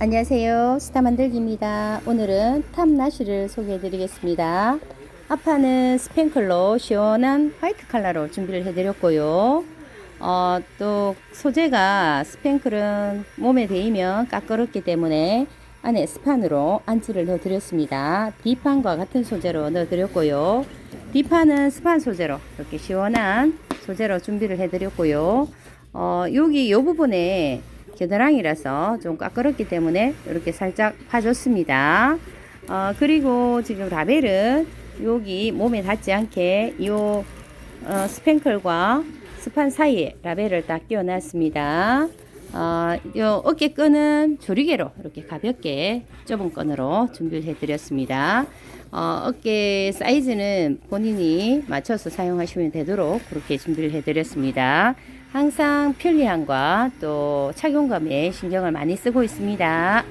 안녕하세요. 스타 만들기입니다. 오늘은 탑나시를 소개해 드리겠습니다. 앞판은 스팽클로 시원한 화이트 컬러로 준비를 해 드렸고요. 어, 또 소재가 스팽클은 몸에 대이면 까끄럽기 때문에 안에 스판으로 안치를 넣어 드렸습니다. D판과 같은 소재로 넣어 드렸고요. D판은 스판 소재로 이렇게 시원한 소재로 준비를 해 드렸고요. 어, 여기 요 부분에 겨드랑이라서 좀 까끄럽기 때문에 이렇게 살짝 파줬습니다. 어, 그리고 지금 라벨은 여기 몸에 닿지 않게 요 어, 스팽클과 스판 사이에 라벨을 딱 끼워놨습니다. 어, 요 어깨 끈은 조리개로 이렇게 가볍게 좁은 끈으로 준비를 해드렸습니다. 어, 어깨 사이즈는 본인이 맞춰서 사용하시면 되도록 그렇게 준비를 해 드렸습니다. 항상 편리함과 또 착용감에 신경을 많이 쓰고 있습니다.